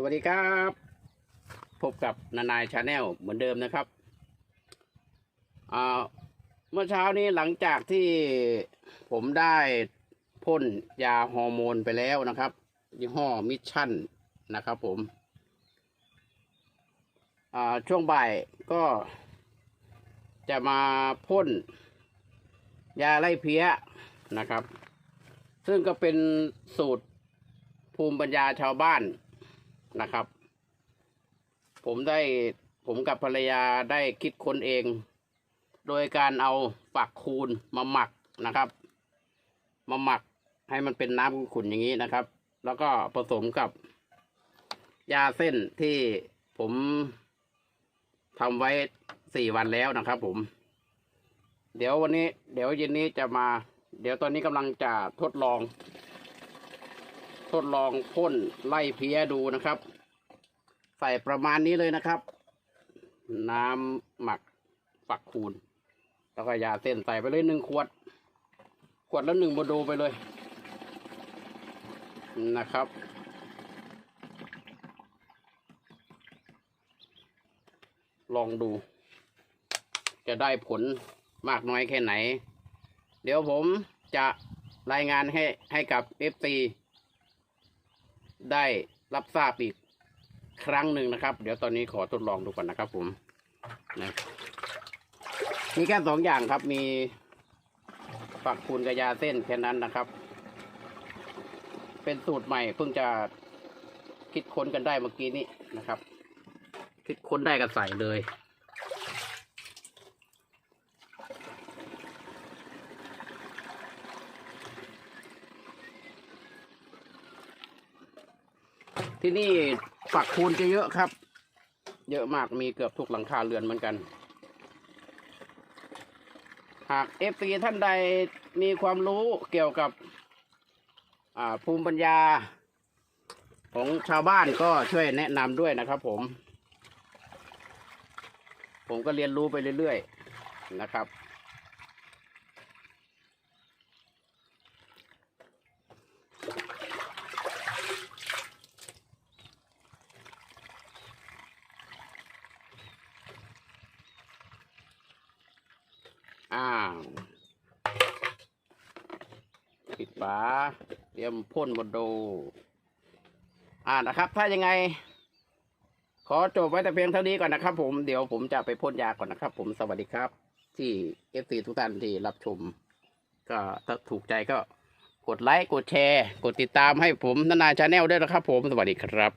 สวัสดีครับ พบกับนานายชาแนลเหมือนเดิมนะครับเมื่อเช้านี้หลังจากที่ผมได้พ่นยาฮอร์โมนไปแล้วนะครับ ยี่ห้อมิชชั่นนะครับผมช่วงบ่ายก็จะมาพ่นยาไล่เพี้ยนะครับ ซึ่งก็เป็นสูตรภูมิปัญญาชาวบ้าน นะครับ ผมได้ผมกับภรรยาได้คิดค้นเอง โดยการเอาฝักคูณมาหมักนะครับ มาหมักให้มันเป็นน้ำขุ่นอย่างนี้นะครับ แล้วก็ผสมกับ ยาเส้นที่ผมทำไว้สี่วันแล้วนะครับผม เดี๋ยววันนี้ เดี๋ยวเย็นนี้จะมา เดี๋ยวตอนนี้กำลังจะทดลอง ทดลองพ่นไล่เพี้ยดูนะครับ ใส่ประมาณนี้เลยนะครับ น้ำหมักฝักคูณ แล้วก็ยาเส้นใส่ไปเลยหนึ่งขวด ขวดละหนึ่งโมโดไปเลย นะครับลองดู จะได้ผลมากน้อยแค่ไหน เดี๋ยวผมจะรายงานให้ให้กับ FC ได้รับทราบอีกครั้งหนึ่งนะครับ เดี๋ยวตอนนี้ขอทดลองดูก่อนนะครับผมนะมีแค่สองอย่างครับ มีฝักคูณกับยาเส้นแค่นั้นนะครับ เป็นสูตรใหม่เพิ่งจะคิดค้นกันได้เมื่อกี้นี้นะครับ คิดค้นได้ก็ใส่เลย ที่นี่ฝักคูณจะเยอะครับ เยอะมากมีเกือบทุกหลังคาเรือนเหมือนกัน หากเอฟซีท่านใดมีความรู้เกี่ยวกับภูมิปัญญา ของชาวบ้านก็ช่วยแนะนำด้วยนะครับผม ผมก็เรียนรู้ไปเรื่อย ๆ นะครับ อ้าวปิดฝาเตรียมพ่นบนโดอ่านะครับ ถ้ายังไง ขอจบไว้แต่เพียงเท่านี้ก่อนนะครับ ผมเดี๋ยวผมจะไปพ่นยาก่อนนะครับ ผมสวัสดีครับ ที่เอฟซีทุกท่านที่รับชม ก็ถ้าถูกใจก็กดไลค์กดแชร์ กดติดตามให้ผมนานาชาแนลด้วยนะครับ ผมสวัสดีครับ